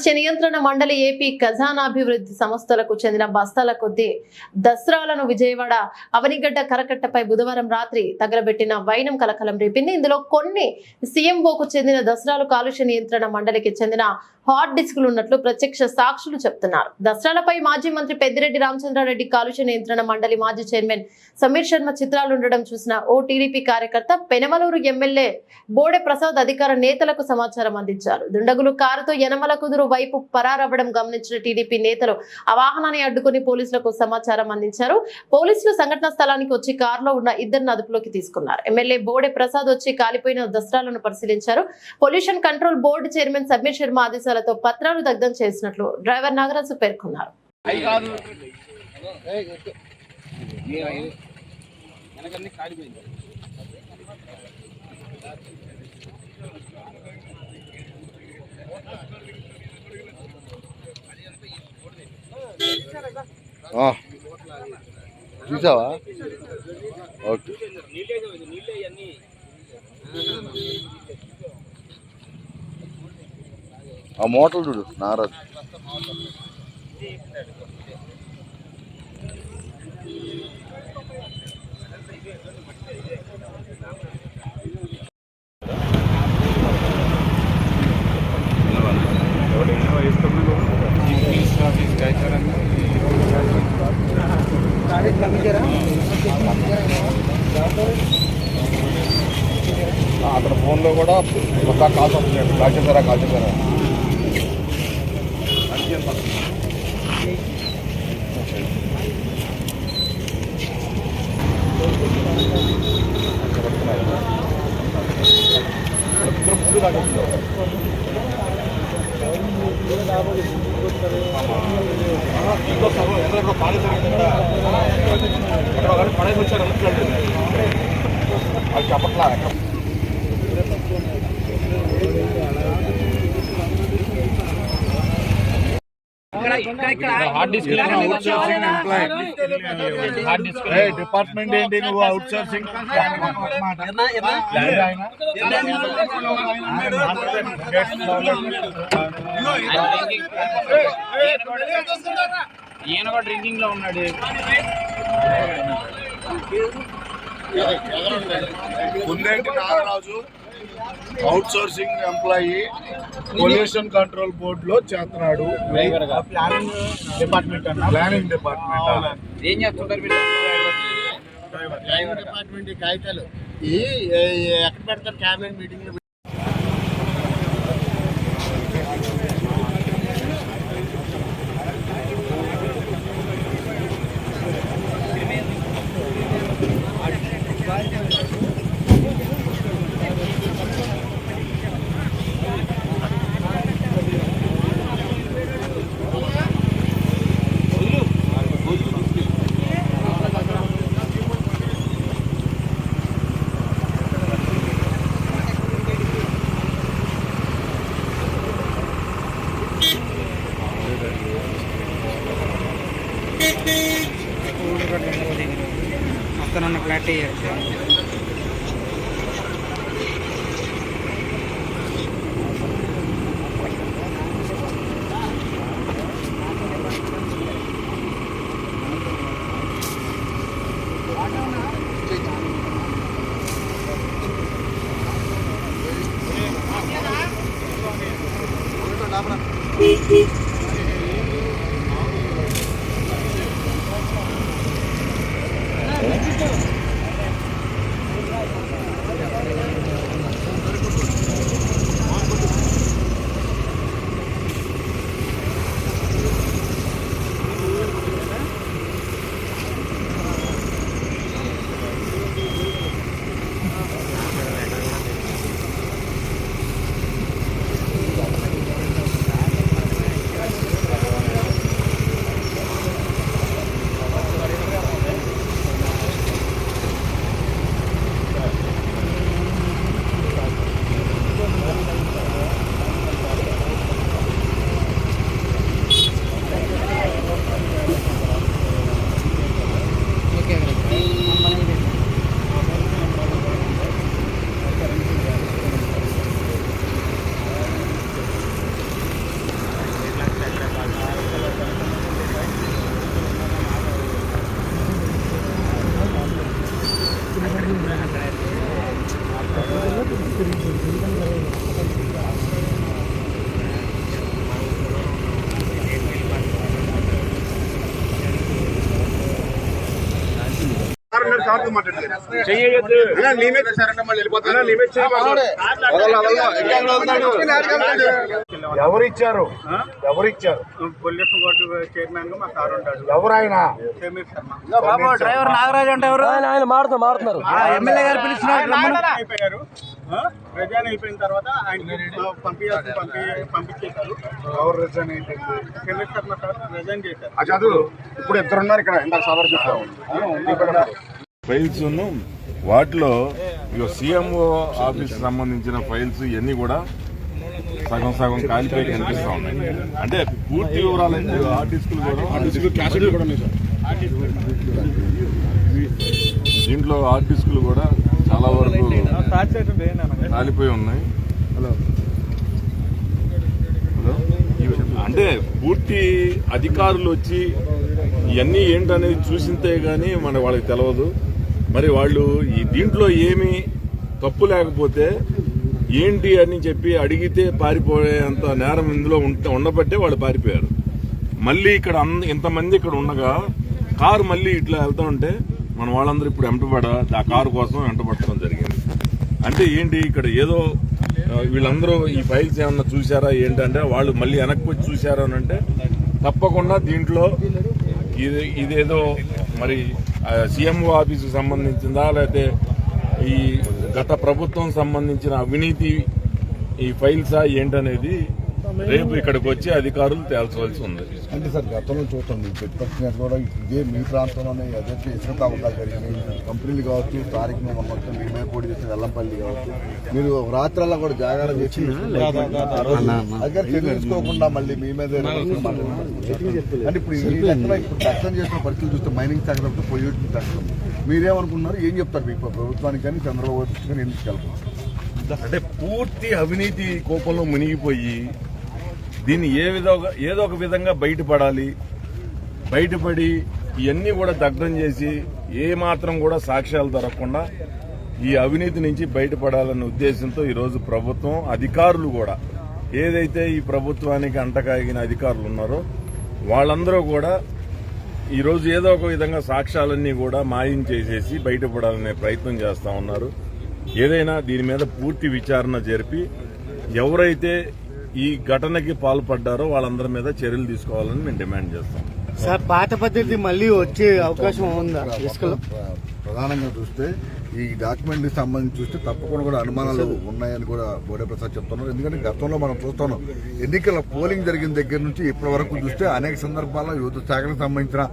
కాలుష్య నియంత్రణ మండలి ఏపీ ఖజానాభివృద్ధి సంస్థలకు చెందిన బస్తాల కొద్దీ దసరాలను విజయవాడ అవనిగడ్డ కరకట్టపై బుధవారం రాత్రి తగలబెట్టిన వైనం కలకలం రేపింది. ఇందులో కొన్ని సీఎంఓకు చెందిన దసరాలు కాలుష్య నియంత్రణ మండలికి చెందిన హాట్ డిస్కులు ఉన్నట్లు ప్రత్యక్ష సాక్షులు చెప్తున్నారు. దసరాలపై మాజీ మంత్రి పెద్దిరెడ్డి రామచంద్రారెడ్డి కాలుష్య నియంత్రణ మండలి మాజీ చైర్మన్ సమీర్ శర్మ చిత్రాలు ఉండడం చూసిన ఓ టీడీపీ కార్యకర్త పెనమలూరు ఎమ్మెల్యే బోడె ప్రసాద్ అధికార నేతలకు సమాచారం అందించారు. దుండగులు కారుతో యనమల కుదురు వైపు పరారవ్వడం గమనించిన టీడీపీ నేతలు ఆ వాహనాన్ని అడ్డుకుని పోలీసులకు సమాచారం అందించారు. పోలీసులు సంఘటన స్థలానికి వచ్చి కారులో ఉన్న ఇద్దరిని అదుపులోకి తీసుకున్నారు. ఎమ్మెల్యే బోడె ప్రసాద్ వచ్చి కాలిపోయిన దసరాలను పరిశీలించారు. Pollution control board chairman Sameer Sharma ఆదేశాలతో పత్రాలు దగ్ధం చేసినట్లు డ్రైవర్ నాగరాజు పేర్కొన్నారు. వెనకన్నీ కాలిపోయింది. చూసావా? ఓకే. ఆ మోటార్ చూడు నారాజు. ఒక కాల్స్ వస్తున్నాడు కాల్ చేశారా కాల్ చేశారా అది చెప్పట్లా hard disk outsourcing employee hard disk department ఏంటి? నువ్వు అవుట్సోర్సింగ్ ఈయన కూడా డ్రింకింగ్లో ఉన్నాడు. Kundeti Nagaraju outsourcing employee pollution control board లో చేస్తున్నాడు. ప్లానింగ్ డిపార్ట్మెంట్ అన్న? ప్లానింగ్ డిపార్ట్మెంట్ ఏం చేస్తుంటారు మీరు? డిపార్ట్మెంట్ కాగితాలు. ఈ ఎక్కడ పెడతారు? Cabinet meeting stay at. ఎక్కడ వదలడు? ఎవరిచ్చారు ఎవరిచ్చారు పొల్యూషన్ బోర్డు చైర్మన్గా మా సార్ ఉంటాడు. ఎవరైనా డ్రైవర్ నాగరాజు అంటే ఎవరు? ఆయన మారుతున్నారు మారుతున్నారు. ఎమ్మెల్యే గారు పిలిచినారు అయిపోయారు. ప్రజాని అయిపోయిన తర్వాత ఆయన పంపించాల్సి పంపి పంపించేశారు. ఎవరు రిజైన్ అయిపోయింది? శర్మ సార్ రిజైన్ చేశారు. ఇప్పుడు ఇద్దరు ఉన్నారు ఇక్కడ. ఇందాక సదరు చెప్పాము ఫైల్స్ వాటిలో ఇక సీఎంఓ ఆఫీస్ సంబంధించిన ఫైల్స్ ఇవన్నీ కూడా సగం సగం కాలిపోయి కనిపిస్తా ఉన్నాయి. అంటే పూర్తి వివరాలు దీంట్లో డిస్కులు కూడా చాలా వరకు కాలిపోయి ఉన్నాయి. అంటే పూర్తి అధికారులు వచ్చి ఇవన్నీ ఏంటనేది చూసింతే గానీ మన వాళ్ళకి తెలియదు మరి వాళ్ళు ఈ దీంట్లో ఏమి తప్పు లేకపోతే ఏంటి అని చెప్పి అడిగితే పారిపోయేంత నేరం ఇందులో ఉండబట్టే వాళ్ళు పారిపోయారు. మళ్ళీ ఇక్కడ అంద- ఇంతమంది ఇక్కడ ఉండగా కారు మళ్ళీ ఇట్లా వెళ్తూ ఉంటే మన వాళ్ళందరూ ఇప్పుడు వెంటబడ ఆ కారు కోసం వెంటబడటం జరిగింది. అంటే ఏంటి ఇక్కడ ఏదో వీళ్ళందరూ ఈ ఫైల్స్ ఏమన్నా చూసారా ఏంటంటే వాళ్ళు మళ్ళీ వెనక్కి వచ్చి చూసారా అని అంటే తప్పకుండా దీంట్లో ఇది ఇదేదో మరి సీఎంఓ ఆఫీసు సంబంధించిందా లేకపోతే ఈ గత ప్రభుత్వం సంబంధించిన అవినీతి ఈ ఫైల్సా ఏంటనేది రేపు ఇక్కడికి వచ్చి అధికారులు తేల్చవలసి ఉంది. అంటే సార్ గతంలో చూస్తాం ప్రతిపక్ష నేత కూడా ఇదే మీ ప్రాంతంలోనే ఏదైతే ఇసుక అవకాశం జరిగింది కంపెనీలు కావచ్చు తారీఖు మొత్తం మీ మీద పోటీ చేసిన వెల్లంపల్లి కావచ్చు మీరు రాత్రల్లా కూడా జాగారం చేసి అదే తెలుసుకోకుండా మళ్ళీ మీ మీద అంటే ఇప్పుడు ఈ లెక్కలో ఇప్పుడు దర్శనం చేసిన పరిస్థితులు చూస్తే మైనింగ్ తప్పితే పొల్యూషన్ దర్శనం. మీరేమనుకున్నారు? ఏం చెప్తారు మీకు ప్రభుత్వానికి కానీ చంద్రబాబు కానీ ఏం తీసుకెళ్తారు అంటే పూర్తి అవినీతి కోపంలో మునిగిపోయి దీన్ని ఏ విధంగా ఏదో ఒక విధంగా బయటపడాలి. బయటపడి ఇవన్నీ కూడా దగ్ధం చేసి ఏ మాత్రం కూడా సాక్ష్యాలు దొరకకుండా ఈ అవినీతి నుంచి బయటపడాలన్న ఉద్దేశంతో ఈరోజు ప్రభుత్వం అధికారులు కూడా ఏదైతే ఈ ప్రభుత్వానికి అంటకాగిన అధికారులు ఉన్నారో వాళ్ళందరూ కూడా ఈరోజు ఏదో ఒక విధంగా సాక్ష్యాలన్నీ కూడా మాయం చేసేసి బయటపడాలనే ప్రయత్నం చేస్తా ఉన్నారు. ఏదైనా దీని మీద పూర్తి విచారణ జరిపి ఎవరైతే ఈ ఘటనకి పాల్పడ్డారో వాళ్ళందరి మీద చర్యలు తీసుకోవాలని మేము డిమాండ్ చేస్తాం. సార్ పాత పద్ధతి మళ్ళీ వచ్చే అవకాశం ఉందా? ప్రధానంగా చూస్తే ఈ డాక్యుమెంట్కి సంబంధించి చూస్తే తప్పకుండా కూడా అనుమానాలు ఉన్నాయని కూడా బోడే ప్రసాద్ చెప్తున్నారు. ఎందుకంటే గతంలో మనం చూస్తున్నాం ఎన్నికల పోలింగ్ జరిగిన దగ్గర నుంచి ఇప్పటి వరకు చూస్తే అనేక సందర్భాల్లో యువత శాఖలకు సంబంధించిన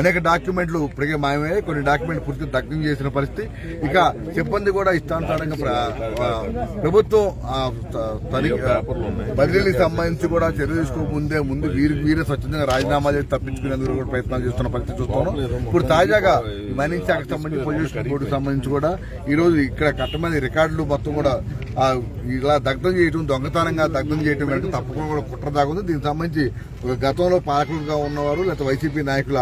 అనేక డాక్యుమెంట్లు ఇప్పటికే మాయమయ్యాయి. కొన్ని డాక్యుమెంట్లు పూర్తి దగ్ధం చేసిన పరిస్థితి. ఇక సిబ్బంది కూడా ఇష్టానుసారంగా ప్రభుత్వం బదిలీకి సంబంధించి కూడా చర్య తీసుకోకముందే ముందు వీరి వీరే స్వచ్ఛందంగా రాజీనామా చేసి తప్పించుకునేందుకు కూడా ప్రయత్నాలు చేస్తున్న పరిస్థితి చూస్తున్నాం. ఇప్పుడు తాజాగా మైనింగ్ శాఖకు సంబంధించి పొల్యూషన్ బోర్డుకు సంబంధించి కూడా ఈ రోజు ఇక్కడ కట్టమని రికార్డులు మొత్తం కూడా ఇలా దగ్ధం చేయడం దొంగతనంగా దగ్ధం చేయడం వెంట తప్పకుండా కూడా కుట్ర దాగుంది. దీనికి సంబంధించి గతంలో పాలకులుగా ఉన్నవారు లేకపోతే వైసీపీ నాయకుల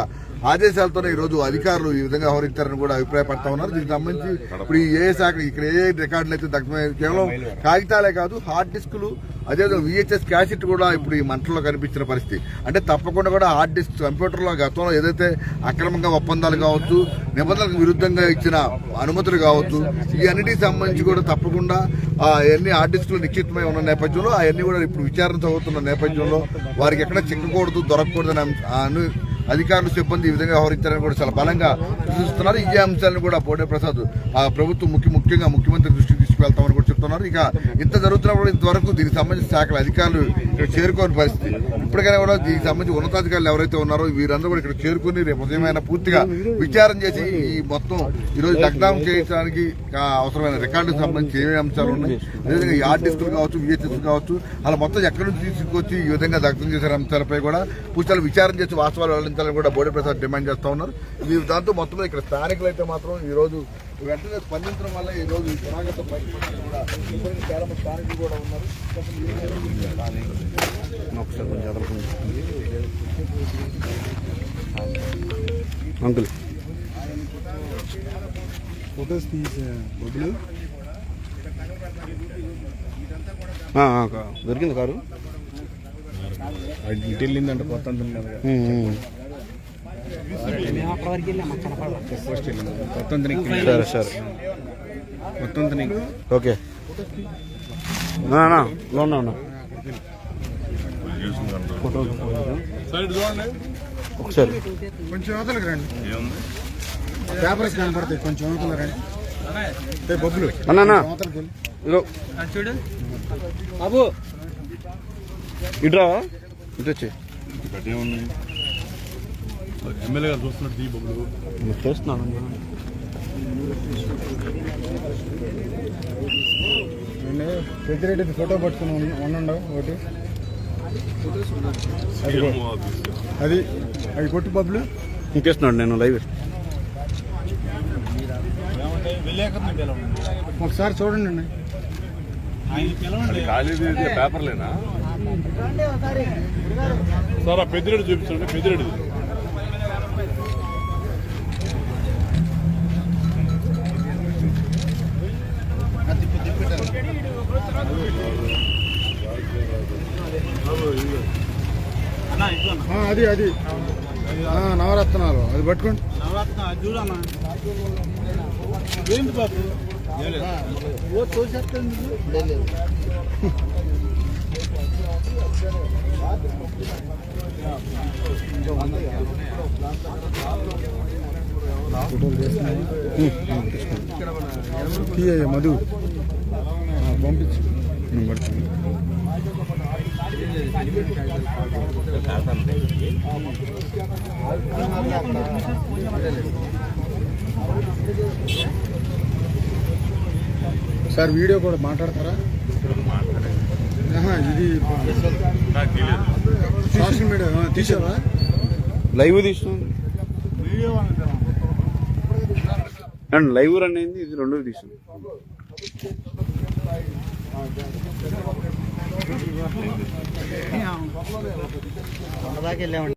ఆదేశాలతోనే ఈ రోజు అధికారులు ఈ విధంగా వ్యవహరించారని కూడా అభిప్రాయపడతా ఉన్నారు. దీనికి సంబంధించి ఇప్పుడు ఈ ఏ శాఖ ఇక్కడ ఏ రికార్డులు అయితే దగ్ధమయ్యాయి కేవలం కాగితాలే కాదు హార్డ్ డిస్కులు అదేవిధంగా విహెచ్ఎస్ క్యాసెట్ కూడా ఇప్పుడు ఈ మంటల్లో కనిపించిన పరిస్థితి. అంటే తప్పకుండా కూడా హార్డ్ డిస్క్ కంప్యూటర్లో గతంలో ఏదైతే అక్రమంగా ఒప్పందాలు కావచ్చు నిబంధనలకు విరుద్ధంగా ఇచ్చిన అనుమతులు కావచ్చు ఈ అన్నిటికి సంబంధించి కూడా తప్పకుండా ఆ అన్ని హార్డ్ డిస్క్లు నిశ్చితమై ఉన్న నేపథ్యంలో అవన్నీ కూడా ఇప్పుడు విచారణ చదువుతున్న నేపథ్యంలో వారికి ఎక్కడ చిక్కకూడదు ఆ అను- అధికారులు సిబ్బంది ఈ విధంగా వ్యవహరించారని కూడా చాలా బలంగా సూచిస్తున్నారు. ఈ అంశాలను కూడా బోడే ప్రసాద్ ఆ ప్రభుత్వం ముఖ్య ముఖ్యంగా ముఖ్యమంత్రి దృష్టికి వెళ్తామని కూడా చెప్తున్నారు. ఇక ఇంత జరుగుతున్నప్పుడు ఇంతవరకు దీనికి సంబంధించిన శాఖల అధికారులు ఇక్కడ చేరుకోని పరిస్థితి. ఇప్పటికైనా కూడా దీనికి సంబంధించి ఉన్నతాధికారులు ఎవరైతే ఉన్నారో వీరందరూ కూడా ఇక్కడ చేరుకుని రేపు ఉదయమైన పూర్తిగా విచారం చేసి ఈ మొత్తం ఈ రోజు దగ్ధం చేయడానికి అవసరమైన రికార్డుకు సంబంధించి ఏమేమి అంశాలు ఉన్నాయి అదేవిధంగా ఈ డిస్కులు కావచ్చు విహెచ్ఎస్ కావచ్చు అలా మొత్తం ఎక్కడి నుంచి తీసుకొచ్చి ఈ విధంగా దగ్ధం చేసిన అంశాలపై కూడా పూర్తిగా విచారం చేసి వాస్తవాలు వెల్లడించాలని కూడా బోడే ప్రసాద్ డిమాండ్ చేస్తా ఉన్నారు. దాంతో మొత్తం ఇక్కడ స్థానికులు అయితే మాత్రం ఈ రోజు వెంటనే స్పందించడం వల్ల ఈ రోజు ఈ పురాగత బయటపడడం కూడా ఇప్పటికీ చాలా మంది స్థానికులు కూడా ఉన్నారు. అంకుల్. ఫొటోస్ తీసే దొరికింది కారు? ఇటు వెళ్ళిందంటే కొత్త అంటుంది కదా. సరే సరే. ఓకే. ఒకసారి. కొంచెం అవతలకి రండి. పేపర్స్ కనపడతాయి కొంచెం అవతల రండి. బొబ్బులు. ఇగో బాబు. ఇట్రా ఇటు వచ్చి. ఎమ్మెల్యే గారు చూస్తున్నట్టు దీ బొమ్మలు. చేస్తున్నాను నేను పెద్దిరెడ్డి ఫోటో పట్టుకుని ఉండండి ఒకటి. అది అవి కొట్టు బొబ్బులు ఇంకేస్తున్నాడు నేను లైవ్. ఒకసారి చూడండి అది పేపర్లేనా? సార్ ఆ పెద్దిరెడ్డి చూపించండి పెద్దిరెడ్డి ఆ, అది అది. నవరత్నాలు. అది పట్టుకోండి. తీయ మధు. ఆ, పంపించు. నేను పడుతుంది సార్ వీడియో కూడా మాట్లాడతారా? ఇది సోషల్ మీడియా తీసారా తీసావా లైవ్ తీస్తుంది అండ్ లైవ్ రన్ అయింది ఇది రెండు వెళ్ళామండి.